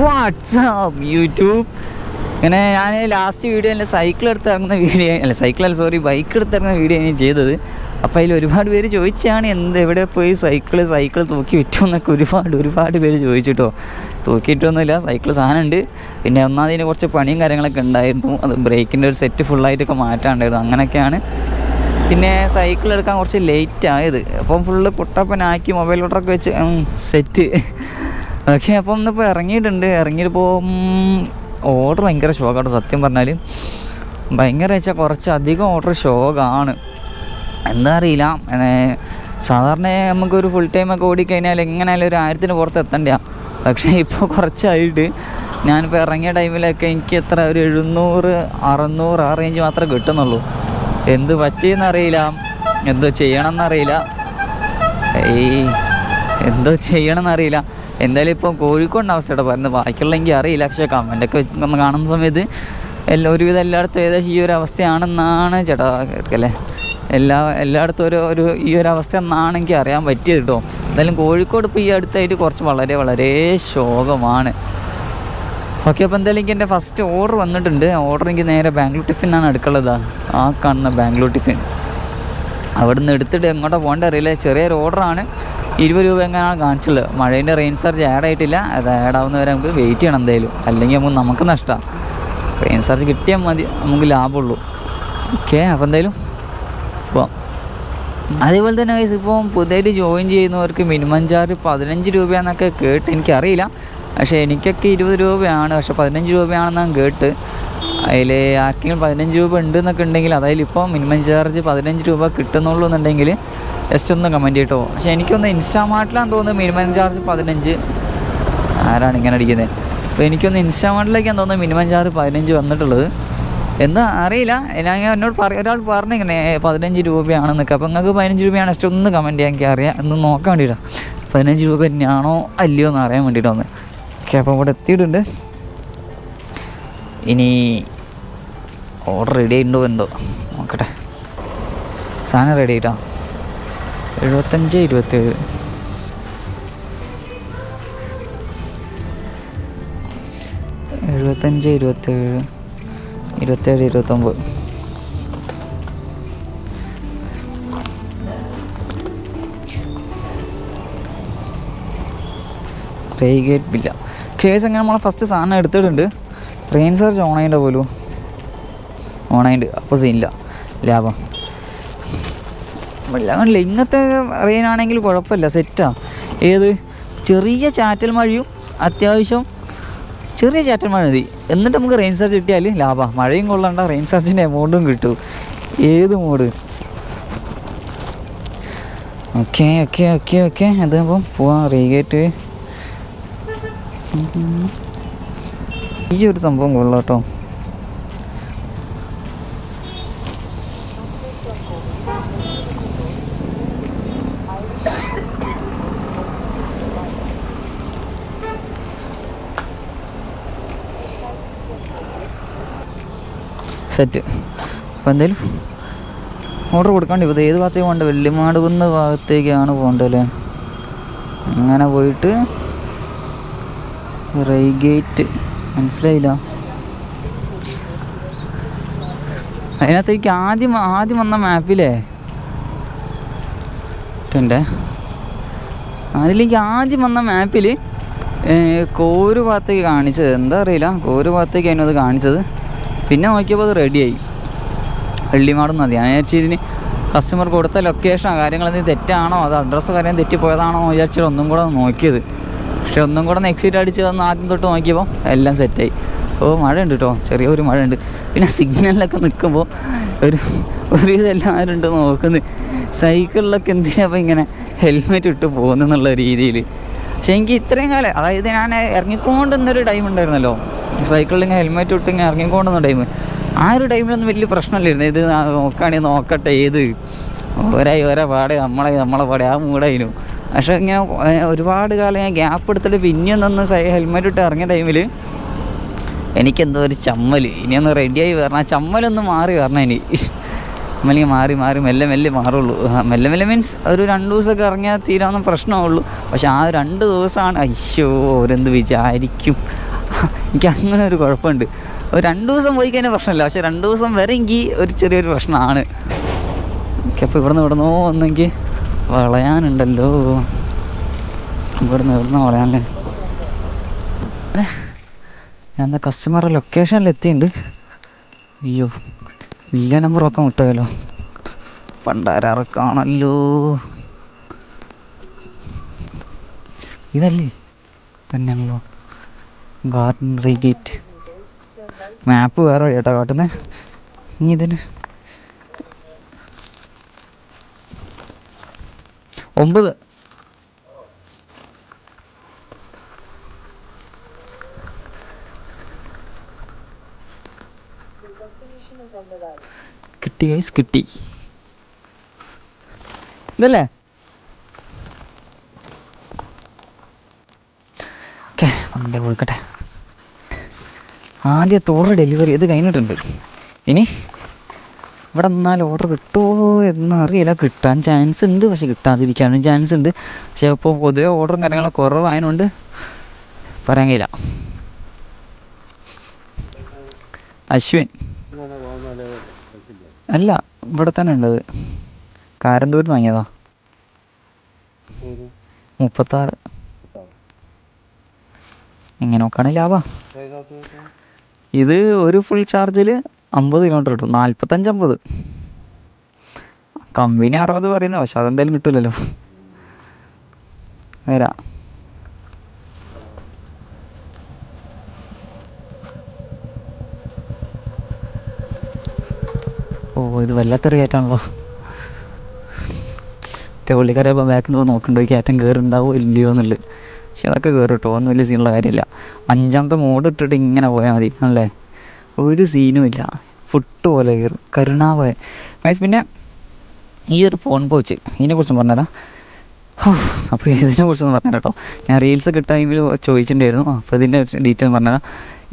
WhatsApp YouTube ഇങ്ങനെ ഞാൻ last video അല്ല സൈക്കിൾ എടുത്ത് ഇറങ്ങുന്ന വീഡിയോ അല്ല സൈക്കിൾ അല്ല സോറി ബൈക്ക് എടുത്ത് ഇറങ്ങുന്ന വീഡിയോ ഞാൻ ചെയ്തത്. അപ്പോൾ അതിൽ ഒരുപാട് പേര് ചോദിച്ചാണ് എന്ത് എവിടെ പോയി സൈക്കിൾ സൈക്കിൾ തൂക്കി വിറ്റു എന്നൊക്കെ ഒരുപാട് ഒരുപാട് പേര് ചോദിച്ചിട്ടോ. തൂക്കിയിട്ടൊന്നുമില്ല സൈക്കിൾ സാധനമുണ്ട് പിന്നെ ഒന്നാമതിന് കുറച്ച് പണിയും കാര്യങ്ങളൊക്കെ ഉണ്ടായിരുന്നു. അത് ബ്രേക്കിന്റെ ഒരു സെറ്റ് ഫുള്ളായിട്ടൊക്കെ മാറ്റാണ്ടായിരുന്നു. അങ്ങനെയൊക്കെയാണ് പിന്നെ സൈക്കിൾ എടുക്കാൻ കുറച്ച് ലേറ്റ് ആയത്. അപ്പം ഫുള്ള് പൊട്ടപ്പനാക്കി മൊബൈൽ ഓട്ടറൊക്കെ വെച്ച് സെറ്റ് ഓക്കെ അപ്പം ഇന്നിപ്പോൾ ഇറങ്ങിയിട്ടുണ്ട്. ഇറങ്ങിയിട്ടിപ്പോൾ ഓർഡർ ഭയങ്കര ഷോക്കാണ് സത്യം പറഞ്ഞാൽ ഭയങ്കര വെച്ചാൽ കുറച്ചധികം ഓർഡർ ഷോക്കാണ് എന്താ അറിയില്ല. സാധാരണ നമുക്കൊരു ഫുൾ ടൈം ഒക്കെ ഓടിക്കഴിഞ്ഞാൽ എങ്ങനെയാലും ഒരു ആയിരത്തിന് പുറത്ത് എത്തണ്ട പക്ഷേ ഇപ്പോൾ കുറച്ചായിട്ട് ഞാനിപ്പോൾ ഇറങ്ങിയ ടൈമിലൊക്കെ എനിക്ക് എത്ര ഒരു എഴുന്നൂറ് അറുന്നൂറ് ആ റേഞ്ച് മാത്രമേ കിട്ടുന്നുള്ളൂ. എന്ത് പറ്റിയെന്നറിയില്ല എന്തോ ചെയ്യണമെന്നറിയില്ല ഏയ് എന്തോ ചെയ്യണമെന്ന് അറിയില്ല. എന്തായാലും ഇപ്പോൾ കോഴിക്കോടിന്റെ അവസ്ഥയുടെ പറയുന്നത് ബാക്കിയുള്ളെങ്കിൽ അറിയില്ല. പക്ഷേ കമന്റൊക്കെ നമ്മൾ കാണുന്ന സമയത്ത് എല്ലാ ഒരുവിധം എല്ലായിടത്തും ഏകദേശം ഈ ഒരു അവസ്ഥയാണെന്നാണ് ചേട്ടാ കേൾക്കല്ലേ എല്ലാ എല്ലായിടത്തും ഒരു ഒരു ഈ ഒരു അവസ്ഥ എന്നാണ് എനിക്ക് അറിയാൻ പറ്റിയത് കേട്ടോ. എന്തായാലും കോഴിക്കോട് ഇപ്പോൾ ഈ അടുത്തായിട്ട് കുറച്ച് വളരെ വളരെ ശോകമാണ്. ഓക്കെ അപ്പോൾ എന്തായാലും എനിക്ക് എന്റെ ഫസ്റ്റ് ഓർഡർ വന്നിട്ടുണ്ട്. ഓർഡർ എനിക്ക് നേരെ ബാംഗ്ലൂർ ടിഫിനാണ് എടുക്കുള്ളതാ ആ കാണുന്ന ബാംഗ്ലൂർ ടിഫിൻ. അവിടെ നിന്ന് എടുത്തിട്ട് എങ്ങോട്ടാണ് പോകേണ്ട അറിയില്ല. ചെറിയൊരു ഓർഡറാണ് ഇരുപത് രൂപ എങ്ങനെയാണ് കാണിച്ചുള്ളത്. മഴേന്റെ റെയിൻ ചാർജ് ആഡ് ആയിട്ടില്ല. അത് ആഡ് ആവുന്നവരെ നമുക്ക് വെയിറ്റ് ചെയ്യണം എന്തായാലും. അല്ലെങ്കിൽ നമുക്ക് നമുക്ക് നഷ്ടമാണ് റെയിൻ ചാർജ് കിട്ടിയാൽ മതി. നമുക്ക് ലാഭമുള്ളൂ. ഓക്കെ അപ്പോൾ എന്തായാലും ഇപ്പോൾ അതേപോലെ തന്നെ ഗൈസ് ഇപ്പം പുതിയതായിട്ട് ജോയിൻ ചെയ്യുന്നവർക്ക് മിനിമം ചാർജ് പതിനഞ്ച് രൂപയാണെന്നൊക്കെ കേട്ട് എനിക്കറിയില്ല. പക്ഷേ എനിക്കൊക്കെ ഇരുപത് രൂപയാണ്. പക്ഷേ പതിനഞ്ച് രൂപയാണെന്ന് ഞാൻ കേട്ട്. അതിൽ ആർക്കെങ്കിലും പതിനഞ്ച് രൂപ ഉണ്ട് എന്നൊക്കെ ഉണ്ടെങ്കിൽ അതായത് ഇപ്പോൾ മിനിമം ചാർജ് പതിനഞ്ച് രൂപ കിട്ടുന്നുള്ളൂ എന്നുണ്ടെങ്കിൽ ജസ്റ്റ് ഒന്ന് കമന്റ് ചെയ്യട്ടോ. പക്ഷേ എനിക്കൊന്ന് ഇൻസ്റ്റാമാർട്ടിലാന്ന് തോന്നുന്നത് മിനിമം ചാർജ് പതിനഞ്ച്. ആരാണ് ഇങ്ങനെ അടിക്കുന്നത് അപ്പോൾ എനിക്കൊന്ന് ഇൻസ്റ്റാമാർട്ടിലേക്കാണ് തോന്നുന്നത് മിനിമം ചാർജ് പതിനഞ്ച് വന്നിട്ടുള്ളത്. എന്ന് അറിയില്ല. ഞാൻ എന്നോട് പറ ഒരാൾ പറഞ്ഞിങ്ങനെ പതിനഞ്ച് രൂപയാണെന്നൊക്കെ. അപ്പോൾ നിങ്ങൾക്ക് പതിനഞ്ച് രൂപയാണ് ജസ്റ്റ് ഒന്ന് കമന്റ് ചെയ്യാൻ എനിക്ക് അറിയാം. ഒന്ന് നോക്കാൻ വേണ്ടിയിട്ടാണ് പതിനഞ്ച് രൂപ തന്നെയാണോ അല്ലയോ എന്ന് അറിയാൻ വേണ്ടിയിട്ടാണ് ഓക്കെ അപ്പോൾ ഇവിടെ എത്തിയിട്ടുണ്ട്. ഇനി ഓർഡർ റെഡി ആയിട്ടുണ്ടോ എന്തോ? നോക്കട്ടെ. സാധനം റെഡി ആയിട്ടാ. എഴുപത്തഞ്ച് ഇരുപത്തേഴ്. എഴുപത്തഞ്ച് ഇരുപത്തേഴ്. ഇരുപത്തേഴ് ഇരുപത്തൊമ്പത്. ില്ല കേസ് എങ്ങനെ നമ്മളെ ഫസ്റ്റ് സാധനം എടുത്തിട്ടുണ്ട്? ട്രെയിൻ സെർച്ച് ഓണൈന്റെ പോലും. ഓണൈന്റെ അപ്പോൾ സീനില്ല ലാഭം. വെള്ളം ഇങ്ങനത്തെ റെയിനാണെങ്കിൽ കുഴപ്പമില്ല. സെറ്റാണ് ഏത്? ചെറിയ ചാറ്റൽ മഴയും അത്യാവശ്യം ചെറിയ ചാറ്റൽ മഴ മതി. എന്നിട്ട് നമുക്ക് റെയിൻ ചാർജ് കിട്ടിയാൽ ലാഭമാണ് മഴയും കൊള്ളണ്ട റെയിൻ ചാർജിന്റെ എമൗണ്ടും കിട്ടും. ഏത് mode okay okay okay okay അത് അപ്പം പോവാം. റീഗേറ്റ്. ഈ ഒരു സംഭവം കൊള്ളാം കേട്ടോ. സെറ്റ്. അപ്പോൾ എന്തായാലും ഓർഡർ കൊടുക്കാണ്ട് ഇപ്പോൾ ഏത് ഭാഗത്തേക്ക് പോകണ്ട? വെള്ളിമാട് കുന്ന് ഭാഗത്തേക്കാണ് പോകേണ്ടത് അല്ലേ? അങ്ങനെ പോയിട്ട് റൈഗേറ്റ് മനസ്സിലായില്ല. അതിനകത്തേക്ക് ആദ്യം ആദ്യം വന്ന മാപ്പിലേ? എന്റെ അതിലേക്ക് ആദ്യം വന്ന മാപ്പിൽ കോരു ഭാഗത്തേക്ക് കാണിച്ചത്. എന്താ അറിയില്ല. കോരു ഭാഗത്തേക്ക് അത് കാണിച്ചത്. പിന്നെ നോക്കിയപ്പോൾ അത് റെഡിയായി വെള്ളിമാടും മതി. ഞാൻ വിചാരിച്ചു ഇതിന് കസ്റ്റമർ കൊടുത്ത ലൊക്കേഷനോ കാര്യങ്ങൾ എന്തെങ്കിലും തെറ്റാണോ? അത് അഡ്രസ്സ് കാര്യം തെറ്റിപ്പോയതാണോ എന്ന് വിചാരിച്ചിട്ട് ഒന്നും കൂടെ നോക്കിയത്. പക്ഷെ ഒന്നും കൂടെ എക്സിറ്റ് അടിച്ച് തന്ന് ആദ്യം തൊട്ട് നോക്കിയപ്പോൾ എല്ലാം സെറ്റായി ഓ ഉണ്ട് കേട്ടോ ചെറിയൊരു മഴ ഉണ്ട് പിന്നെ സിഗ്നലിലൊക്കെ നിൽക്കുമ്പോൾ ഒരു ഒരു ഇതെല്ലാവരും ഉണ്ട് നോക്കുന്നത്. സൈക്കിളിലൊക്കെ എന്തിനാ അപ്പോൾ ഇങ്ങനെ ഹെൽമെറ്റ് ഇട്ട് പോകുന്നെന്നുള്ള രീതിയിൽ പക്ഷേ എനിക്ക് ഇത്രയും കാലം അതായത് ഞാൻ ഇറങ്ങിക്കൊണ്ടിരുന്നൊരു ടൈം ഉണ്ടായിരുന്നല്ലോ. സൈക്കിളിൽ ഇങ്ങനെ ഹെൽമെറ്റ് ഇട്ട് ഇങ്ങനെ ഇറങ്ങിക്കൊണ്ടുന്ന ടൈം ആ ഒരു ടൈമിലൊന്നും വലിയ പ്രശ്നമില്ലായിരുന്നു. ഇത് നോക്കുകയാണെങ്കിൽ നോക്കട്ടെ ഏത്? ഓരായി ഓരോ പാടെ നമ്മളെ നമ്മളെ പാടെ ആ മൂടായിരുന്നു പക്ഷേ ഇങ്ങനെ ഒരുപാട് കാലം ഞാൻ ഗ്യാപ്പ് എടുത്തിട്ട് പിന്നെ നിന്ന് ഹെൽമെറ്റ് ഇട്ട് ഇറങ്ങിയ ടൈമിൽ എനിക്കെന്തോ ഒരു ചമ്മൽ ഇനിയൊന്ന് റെഡിയായി വരണം. ആ ചമ്മലൊന്ന് മാറി വരണം ഇനി. അല്ലെങ്കിൽ മാറി മാറി മെല്ലെ മെല്ലെ മാറുള്ളൂ. മെല്ലെ മെല്ലെ മീൻസ് ഒരു രണ്ട് ദിവസമൊക്കെ ഇറങ്ങിയാൽ തീരാവുന്ന പ്രശ്നമുള്ളൂ പക്ഷെ ആ രണ്ട് ദിവസമാണ് അയ്യോ ഓരെന്ത് വിചാരിക്കും. എനിക്ക് അങ്ങനെ ഒരു കുഴപ്പമുണ്ട്. രണ്ട് ദിവസം പോയി കഴിഞ്ഞാൽ പ്രശ്നമില്ല. പക്ഷെ രണ്ട് ദിവസം വരെ എനിക്ക് ഒരു ചെറിയൊരു പ്രശ്നമാണ്. ഓക്കെ അപ്പോൾ ഇവിടുന്ന് ഇവിടുന്ന് ഒന്നെങ്കിൽ വളയാനുണ്ടല്ലോ. ഇവിടുന്ന് ഇവിടുന്ന് വളയാനല്ലേ ഞാൻ എന്താ കസ്റ്റമറുടെ ലൊക്കേഷനിൽ എത്തിയിട്ടുണ്ട് അയ്യോ വില്ല നമ്പറൊക്കെ മുട്ടയല്ലോ പണ്ടാരക്കാണല്ലോ ഇതല്ലേ? തന്നെയാണല്ലോ. ഗാർഡൻ റീഗേറ്റ്. മാപ്പ് വേറെ വഴി കേട്ടോ കാട്ടുന്നത് നീ ഇതിന് ഒമ്പത്. കിട്ടി ഗൈസ് കിട്ടി. ഇതല്ലേ? ഓക്കെ വണ്ടി കൊടുക്കട്ടെ ആദ്യത്തെ ഓർഡർ ഡെലിവറി ഇത് കഴിഞ്ഞിട്ടുണ്ട്. ഇനി ഇവിടെ നിന്നാൽ ഓർഡർ കിട്ടുമോ എന്നറിയില്ല കിട്ടാൻ ചാൻസ് ഉണ്ട് പക്ഷെ കിട്ടാതിരിക്കാനും ചാൻസ് ഉണ്ട്. പക്ഷെ ഇപ്പോൾ പൊതുവെ ഓർഡറും കാര്യങ്ങളൊക്കെ കുറവായതുകൊണ്ട് പറയാൻ കഴിയില്ല. അശ്വിൻ. അല്ല ഇവിടെ തന്നെ ഉണ്ടത് കാരന്തൂരിൽ നിന്ന് വാങ്ങിയതാ. മുപ്പത്താറ്. ഇങ്ങനെ നോക്കുകയാണെങ്കിൽ ലാഭാ? ഇത് ഒരു ഫുൾ ചാർജിൽ അമ്പത് കിലോമീറ്റർ കിട്ടും. നാൽപ്പത്തഞ്ച് അമ്പത്. കമ്പനി അറുപത് പറയുന്നത് പക്ഷെ അതെന്തായാലും കിട്ടില്ലല്ലോ വരാം. ഓ ഇത് വല്ലാത്തൊരു കയറ്റാണല്ലോ മറ്റേ പുള്ളിക്കാരെ ബാക്കിൽ നിന്ന് നോക്കണ്ടോ ഈ കയറ്റം കയറുണ്ടാവോ ഇല്ലയോ എന്നുള്ളത്. പക്ഷെ അതൊക്കെ കയറും കേട്ടോ ഒന്നും വലിയ സീനുള്ള കാര്യമില്ല. അഞ്ചാമത്തെ മോഡ് ഇട്ടിട്ട് ഇങ്ങനെ പോയാൽ മതി അല്ലേ? ഒരു സീനും ഇല്ല. ഫുട്ട് പോലെ കയറും കരുണാപോലെ Guys, പിന്നെ ഈ ഒരു ഫോൺ പോച്ച് കുറിച്ചും പറഞ്ഞുതരാം. അപ്പോൾ ഇതിനെ കുറിച്ചൊന്ന് പറഞ്ഞു കേട്ടോ. ഞാൻ റീൽസ് ടൈമിൽ ചോദിച്ചിട്ടുണ്ടായിരുന്നു. അപ്പോൾ ഇതിന്റെ ഡീറ്റെയിൽ പറഞ്ഞുതരാം.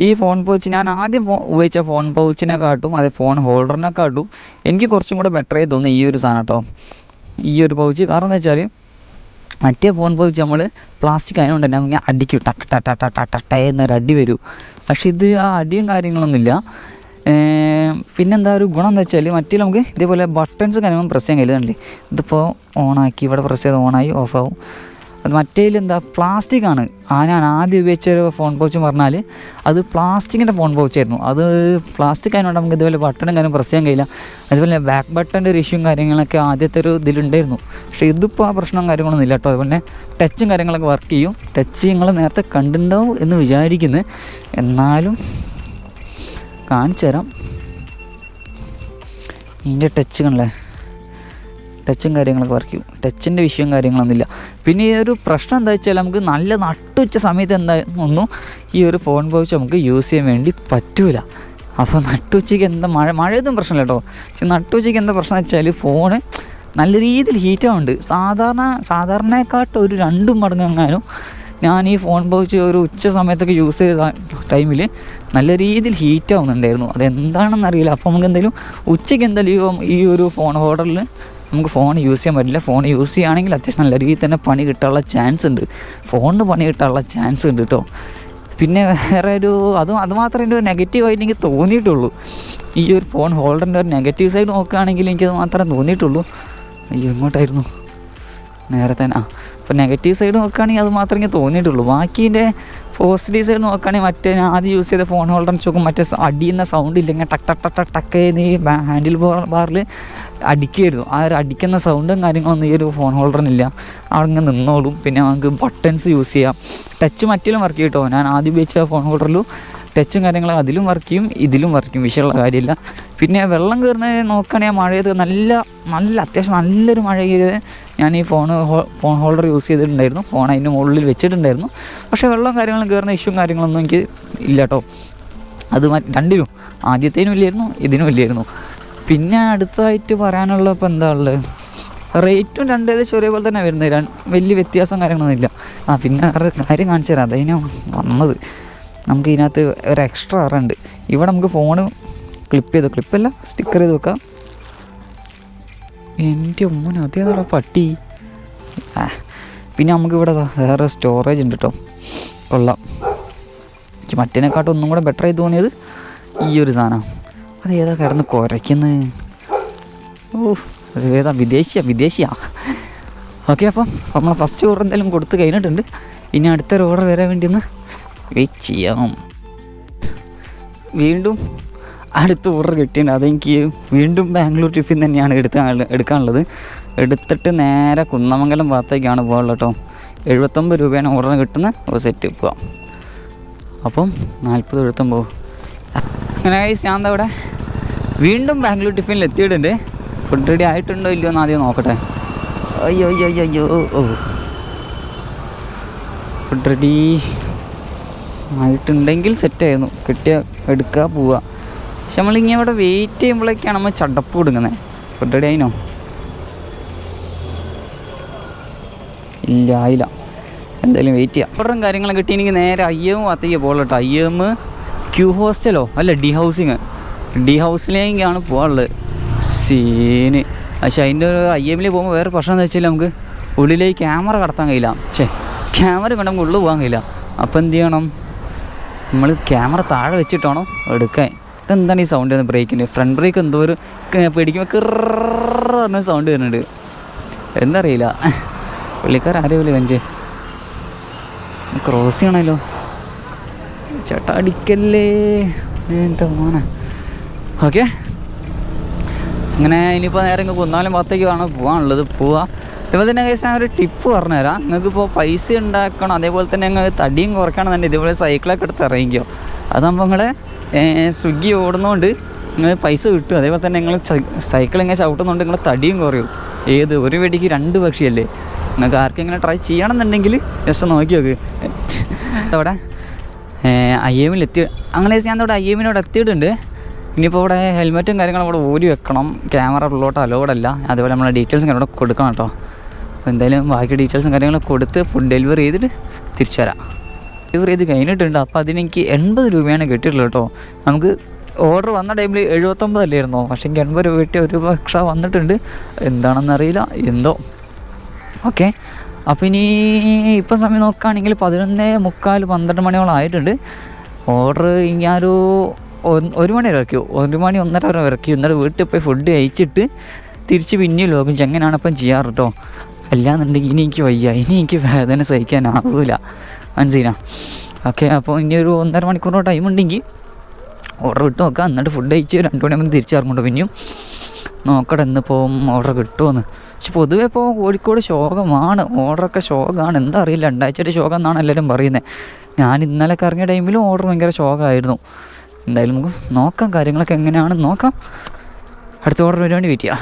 ഈ ഫോൺ പൗച്ച് ഞാൻ ആദ്യം ഉപയോഗിച്ച ഫോൺ പൗച്ചിനെ കാട്ടും അതേ ഫോൺ ഹോൾഡറിനെ കാട്ടും. എനിക്ക് കുറച്ചും കൂടെ ബെറ്ററായി തോന്നുന്നു ഈ ഒരു സാധനം കേട്ടോ. ഈ ഒരു പൗച്ച് കാരണം എന്താ വെച്ചാൽ മറ്റേ ഫോൺ പൗച്ച് നമ്മൾ പ്ലാസ്റ്റിക് ആയതുകൊണ്ട് തന്നെ അങ്ങനെ അടിക്കും. ടക്ക് ട ട ട ട ട എന്നൊരു അടി വരും. പക്ഷേ ഇത് ആ അടിയും കാര്യങ്ങളൊന്നുമില്ല. പിന്നെന്താ ഒരു ഗുണം എന്താ വെച്ചാൽ മറ്റേ നമുക്ക് ഇതേപോലെ ബട്ടൺസ് കാര്യങ്ങളും പ്രസ് ചെയ്യാൻ കഴിയുന്നുണ്ട് ഇതിപ്പോൾ ഓണാക്കി ഇവിടെ പ്രസ് ചെയ്ത് ഓണായി ഓഫാവും അത് മറ്റേ എന്താ പ്ലാസ്റ്റിക് ആണ്. ആ ഞാൻ ആദ്യം ഉപയോഗിച്ച ഒരു ഫോൺ പൗച്ച് പറഞ്ഞാൽ അത് പ്ലാസ്റ്റിക്കിന്റെ ഫോൺ പൗച്ചായിരുന്നു അത് പ്ലാസ്റ്റിക് ആയതുകൊണ്ട് നമുക്ക് ഇതുപോലെ ബട്ടണും കാര്യം പ്രസ് ചെയ്യാൻ കഴിയില്ല. അതുപോലെ ബാക്ക് ബട്ടന്റെ ഒരു ഇഷ്യൂ കാര്യങ്ങളൊക്കെ ആദ്യത്തെ ഒരു ഇതിലുണ്ടായിരുന്നു. പക്ഷേ ഇതിപ്പോൾ ആ പ്രശ്നം കാര്യങ്ങളൊന്നും ഇല്ല കേട്ടോ. അതുപോലെ ടച്ചും കാര്യങ്ങളൊക്കെ വർക്ക് ചെയ്യും. ടച്ച് നിങ്ങൾ നേരത്തെ കണ്ടിട്ടുണ്ടാവും എന്ന് വിചാരിക്കുന്നു. എന്നാലും കാണിച്ചു തരാം ഇതിന്റെ ടച്ച് കണ്ടല്ലേ? ടച്ചും കാര്യങ്ങളൊക്കെ വർക്ക് ചെയ്യും. ടച്ചിന്റെ വിഷയവും കാര്യങ്ങളൊന്നുമില്ല. പിന്നെ ഈ ഒരു പ്രശ്നം എന്താ വെച്ചാൽ നമുക്ക് നല്ല നട്ടുച്ച സമയത്ത് എന്താ ഒന്നും ഈ ഒരു ഫോൺ പൗച്ച് നമുക്ക് യൂസ് ചെയ്യാൻ വേണ്ടി പറ്റൂല. അപ്പോൾ നട്ടുച്ചയ്ക്ക് എന്താ മഴ മഴയൊന്നും പ്രശ്നമില്ല കേട്ടോ. പക്ഷെ നട്ടുച്ചയ്ക്ക് എന്താ പ്രശ്നം വെച്ചാൽ ഫോണ് നല്ല രീതിയിൽ ഹീറ്റാവുണ്ട് സാധാരണ സാധാരണയെക്കാട്ട് ഒരു രണ്ടും മടങ്ങെങ്ങാനും ഞാൻ ഈ ഫോൺ പൗച്ച് ഒരു ഉച്ച സമയത്തൊക്കെ യൂസ് ചെയ്ത ടൈമിൽ നല്ല രീതിയിൽ ഹീറ്റ് ആവുന്നുണ്ടായിരുന്നു. അതെന്താണെന്ന് അറിയില്ല അപ്പോൾ നമുക്ക് എന്തെങ്കിലും ഉച്ചയ്ക്ക് എന്തായാലും ഈ ഒരു ഫോൺ ഹോൾഡറിൽ നമുക്ക് ഫോൺ യൂസ് ചെയ്യാൻ പറ്റില്ല. ഫോൺ യൂസ് ചെയ്യുകയാണെങ്കിൽ അത്യാവശ്യം നല്ല രീതിയിൽ തന്നെ പണി കിട്ടാനുള്ള ചാൻസ് ഉണ്ട്. ഫോണിന് പണി കിട്ടാനുള്ള ചാൻസ് ഉണ്ട് കേട്ടോ പിന്നെ വേറെ ഒരു അത് അതുമാത്രമേ എന്റെ ഒരു നെഗറ്റീവായിട്ട് എനിക്ക് തോന്നിയിട്ടുള്ളൂ. ഈ ഒരു ഫോൺ ഹോൾഡറിന്റെ ഒരു നെഗറ്റീവ് സൈഡ് നോക്കുകയാണെങ്കിൽ എനിക്കത് മാത്രമേ തോന്നിയിട്ടുള്ളൂ. അയ്യോ എങ്ങോട്ടായിരുന്നു? നേരെ തന്നെ ആ അപ്പോൾ നെഗറ്റീവ് സൈഡ് നോക്കുകയാണെങ്കിൽ അത് മാത്രമേ തോന്നിയിട്ടുള്ളൂ. ബാക്കിന്റെ പോസിറ്റീവ് സൈഡ് നോക്കുകയാണെങ്കിൽ മറ്റേ ഞാൻ ആദ്യം യൂസ് ചെയ്ത ഫോൺ ഹോൾഡർ വെച്ച് നോക്കും മറ്റേ അടിയുന്ന സൗണ്ട് ഇല്ലെങ്കിൽ ടക്ക് ടക്ക് ടക്ക് ടക്ക് ഈ ഹാൻഡിൽ ബാറിൽ അടിക്കുമായിരുന്നു. ആ ഒരു അടിക്കുന്ന സൗണ്ടും കാര്യങ്ങളൊന്നും ഈ ഒരു ഫോൺ ഹോൾഡറിനില്ല അവിടെ നിന്നോളും. പിന്നെ നമുക്ക് ബട്ടൺസ് യൂസ് ചെയ്യാം. ടച്ച് മറ്റിലും വർക്ക് ചെയ്യും കേട്ടോ ഞാൻ ആദ്യം ഉപയോഗിച്ച ഫോൺ ഹോൾഡറിലും ടച്ചും കാര്യങ്ങളും അതിലും വർക്ക് ചെയ്യും ഇതിലും വർക്ക് ചെയ്യും. വിഷയമുള്ള കാര്യമില്ല. പിന്നെ വെള്ളം കയറുന്നത് നോക്കുകയാണെങ്കിൽ മഴയത് നല്ല നല്ല അത്യാവശ്യം നല്ലൊരു മഴ കയറിയത് ഞാൻ ഈ ഫോൺ ഫോൺ ഹോൾഡർ യൂസ് ചെയ്തിട്ടുണ്ടായിരുന്നു. ഫോൺ അതിന്റെ മുകളിൽ വെച്ചിട്ടുണ്ടായിരുന്നു. പക്ഷേ വെള്ളം കാര്യങ്ങളും കയറുന്ന ഇഷ്യൂവും കാര്യങ്ങളൊന്നും എനിക്ക് ഇല്ല കേട്ടോ അത് രണ്ടിലും. ആദ്യത്തേനും ഇല്ലായിരുന്നു ഇതിനും ഇല്ലായിരുന്നു. പിന്നെ അടുത്തായിട്ട് പറയാനുള്ള ഇപ്പോൾ എന്താ ഉള്ളത്? റേറ്റും രണ്ട് ഏകദേശം ഒരേപോലെ തന്നെ വരുന്നത്. വലിയ വ്യത്യാസം കാര്യങ്ങളൊന്നുമില്ല. ആ പിന്നെ വേറെ കാര്യം കാണിച്ചു തരാം. അതിന് വന്നത്. നമുക്ക് ഇതിനകത്ത് ഒരു എക്സ്ട്രാ ഉണ്ട്. ഇവിടെ നമുക്ക് ഫോൺ ക്ലിപ്പ് ചെയ്ത് ക്ലിപ്പല്ല സ്റ്റിക്കർ ചെയ്ത് വെക്കാം. എന്റെ മോൻ അതേതാ പട്ടി? പിന്നെ നമുക്ക് ഇവിടെ വേറെ സ്റ്റോറേജ് ഉണ്ട് കേട്ടോ കൊള്ളാം. മറ്റേനെക്കാട്ടും ഒന്നും കൂടെ ബെറ്ററായി തോന്നിയത് ഈ ഒരു സാധനം. അത് ഏതാ കിടന്ന് കുരയ്ക്കുന്നത് ഓ അത് ഏതാ വിദേശിയാ വിദേശിയാ. ഓക്കെ അപ്പം നമ്മൾ ഫസ്റ്റ് ഓർഡർ എന്തായാലും കൊടുത്ത് കഴിഞ്ഞിട്ടുണ്ട്. ഇനി അടുത്തൊരു ഓർഡർ വരാൻ വേണ്ടി ഒന്ന് വെയിറ്റ് ചെയ്യാം വീണ്ടും അടുത്ത ഓർഡർ കിട്ടിയിട്ടുണ്ട്. അതെനിക്ക് വീണ്ടും ബാംഗ്ലൂർ ടിഫിൻ തന്നെയാണ് എടുക്കാൻ എടുക്കാനുള്ളത്. എടുത്തിട്ട് നേരെ കുന്നമംഗലം ഭാഗത്തേക്കാണ് പോകാനുള്ളത് കേട്ടോ. എഴുപത്തൊമ്പത് രൂപയാണ് ഓർഡർ കിട്ടുന്ന ഒരു സെറ്റ് പോവാം അപ്പം നാൽപ്പത് എഴുപത്തൊമ്പത്. അങ്ങനെ ഗൈസ് ഞാൻ എന്താ ഇവിടെ വീണ്ടും ബാംഗ്ലൂർ ടിഫിനിൽ എത്തിയിട്ടുണ്ട്. ഫുഡ് റെഡി ആയിട്ടുണ്ടോ ഇല്ലയോ എന്ന് ആദ്യം നോക്കട്ടെ. അയ്യോ അയ്യോ അയ്യോ ഓ ഫുഡ് റെഡി ആയിട്ടുണ്ടെങ്കിൽ സെറ്റായിരുന്നു കിട്ടിയ എടുക്കുക പോവുക പക്ഷെ നമ്മളിങ്ങനെ ഇവിടെ വെയിറ്റ് ചെയ്യുമ്പോഴേക്കാണ് നമ്മൾ ചടപ്പ് കൊടുക്കുന്നത്. ഫുഡ് റെഡി ആയിനോ? ഇല്ല ആയില്ല. എന്തായാലും വെയിറ്റ് ചെയ്യാം. ഓർഡറും കാര്യങ്ങളും കിട്ടി. എനിക്ക് നേരെ പോകണം കേട്ടോ. ഐ എം ക്യൂ ഹോസ്റ്റലോ അല്ല ഡി ഹൗസിങ് ഡി ഹൗസിലേക്കാണ് പോകാനുള്ളത് സീന്. പക്ഷെ അതിന്റെ ഒരു ഐ എമ്മിൽ പോകുമ്പോൾ വേറെ പ്രശ്നം എന്ന് വെച്ചാൽ നമുക്ക് ഉള്ളിലേക്ക് ക്യാമറ കടത്താൻ കഴിയില്ല. ഛേ ക്യാമറ കൊണ്ട് നമുക്ക് ഉള്ളിൽ പോകാൻ കഴിയില്ല. അപ്പോൾ എന്ത് ചെയ്യണം? നമ്മൾ ക്യാമറ താഴെ വെച്ചിട്ടാണോ എടുക്കാൻ. എന്താണ് ഈ സൗണ്ട് വരുന്നത്? ബ്രേക്കിന്റെ ഫ്രണ്ട് ബ്രേക്ക് എന്തോ ഒരു പേടിക്കുമ്പോൾ കിറ പറഞ്ഞ സൗണ്ട് വരുന്നുണ്ട്. എന്തറിയില്ല പുള്ളിക്കാർ ആരെയും കഞ്ചേ ക്രോസ് ചെയ്യണമല്ലോ ചേട്ടാ അടിക്കല്ലേ. എന്റെ മോനെ. ഓക്കെ. അങ്ങനെ ഇനിയിപ്പോൾ നേരെ ഇങ്ങ് കുന്നാലും ഭാഗത്തേക്കാണ് പോകാനുള്ളത് പോവാ. ഇതുപോലെ തന്നെ കേസ് ഞാൻ ഒരു ടിപ്പ് പറഞ്ഞുതരാം. നിങ്ങൾക്ക് ഇപ്പോൾ പൈസ ഉണ്ടാക്കണം അതേപോലെ തന്നെ നിങ്ങൾക്ക് തടിയും കുറയ്ക്കണം തന്നെ ഇതുപോലെ സൈക്കിളൊക്കെ എടുത്ത് ഇറങ്ങിക്കോ. അതാകുമ്പോൾ നിങ്ങളെ സ്വിഗ്ഗി ഓടുന്നതുകൊണ്ട് നിങ്ങൾ പൈസ കിട്ടും. അതേപോലെ തന്നെ നിങ്ങൾ സൈക്കിൾ ഇങ്ങനെ ചവിട്ടുന്നതുകൊണ്ട് നിങ്ങൾ തടിയും കുറയും. ഏത് ഒരു വെടിക്ക് രണ്ട് പക്ഷിയല്ലേ? നിങ്ങൾക്ക് ആർക്കെങ്കിലും ട്രൈ ചെയ്യണമെന്നുണ്ടെങ്കിൽ ജസ്റ്റ് നോക്കി നോക്ക് അവിടെ ഐ എമ്മിൽ എത്തി അങ്ങനെ ഞാൻ ഇവിടെ ഐ എമ്മിനോട് എത്തിയിട്ടുണ്ട്. ഇനിയിപ്പോൾ ഇവിടെ ഹെൽമെറ്റും കാര്യങ്ങളും ഇവിടെ ഓടി വെക്കണം. ക്യാമറ ഉള്ളോട്ട് അലോഡല്ല അതുപോലെ നമ്മളെ ഡീറ്റെയിൽസും കാര്യങ്ങളും കൊടുക്കണം കേട്ടോ. അപ്പോൾ എന്തായാലും ബാക്കി ഡീറ്റെയിൽസും കാര്യങ്ങളും കൊടുത്ത് ഫുഡ് ഡെലിവറി ചെയ്തിട്ട് തിരിച്ചു വരാം. ഡെലിവറി ചെയ്ത് കഴിഞ്ഞിട്ടുണ്ട്. അപ്പോൾ അതിനെനിക്ക് എൺപത് രൂപയാണ് കിട്ടിയിട്ടുള്ളത് കേട്ടോ. നമുക്ക് ഓർഡർ വന്ന ടൈമിൽ എഴുപത്തൊമ്പതല്ലായിരുന്നോ പക്ഷേ എനിക്ക് എൺപത് രൂപ കിട്ടിയ ഒരു എക്സ്ട്രാ വന്നിട്ടുണ്ട്. എന്താണെന്നറിയില്ല എന്തോ. ഓക്കെ അപ്പോൾ ഇനി ഇപ്പം സമയം നോക്കുകയാണെങ്കിൽ പതിനൊന്ന് മുക്കാൽ പന്ത്രണ്ട് മണിയോളം ആയിട്ടുണ്ട്. ഓർഡർ ഞാനൊരു ഒരു മണി വരെ ഇറക്കി ഒരു മണി ഒന്നര വരെ ഇറക്കി എന്നിട്ട് വീട്ടിൽ പോയി ഫുഡ് കഴിച്ചിട്ട് തിരിച്ച് പിന്നെയും ലോകം ചെങ്ങനാണ് ഇപ്പം ചെയ്യാറ് കേട്ടോ അല്ലാന്നുണ്ടെങ്കിൽ ഇനി എനിക്ക് വയ്യ. ഇനി എനിക്ക് വേദന സഹിക്കാനാവില്ല മനസ്സിലാ? ഓക്കെ അപ്പോൾ ഇനി ഒരു ഒന്നര മണിക്കൂറോ ടൈം ഉണ്ടെങ്കിൽ ഓർഡർ കിട്ടും നോക്കാം. എന്നിട്ട് ഫുഡ് കഴിച്ച് രണ്ട് മണിയാകുമ്പോൾ തിരിച്ചിറങ്ങുന്നുണ്ട് പിന്നെയും. നോക്കട്ടെ ഇന്നിപ്പോൾ ഓർഡർ കിട്ടുമെന്ന് പക്ഷെ പൊതുവെ ഇപ്പോൾ കോഴിക്കോട് ശോകമാണ്. ഓർഡറൊക്കെ ശോകമാണ്. എന്താ അറിയില്ല. രണ്ടാഴ്ചയുടെ ശോകം എന്നാണ് എല്ലാവരും പറയുന്നത്. ഞാൻ ഇന്നലെ ഇറങ്ങിയ ടൈമിലും ഓർഡർ ഭയങ്കര ശോകമായിരുന്നു. എന്തായാലും നമുക്ക് നോക്കാം. കാര്യങ്ങളൊക്കെ എങ്ങനെയാണെന്ന് നോക്കാം. അടുത്ത ഓർഡർ വരുവാണ്ടി വേണ്ടി വെയിറ്റ് ചെയ്യാം.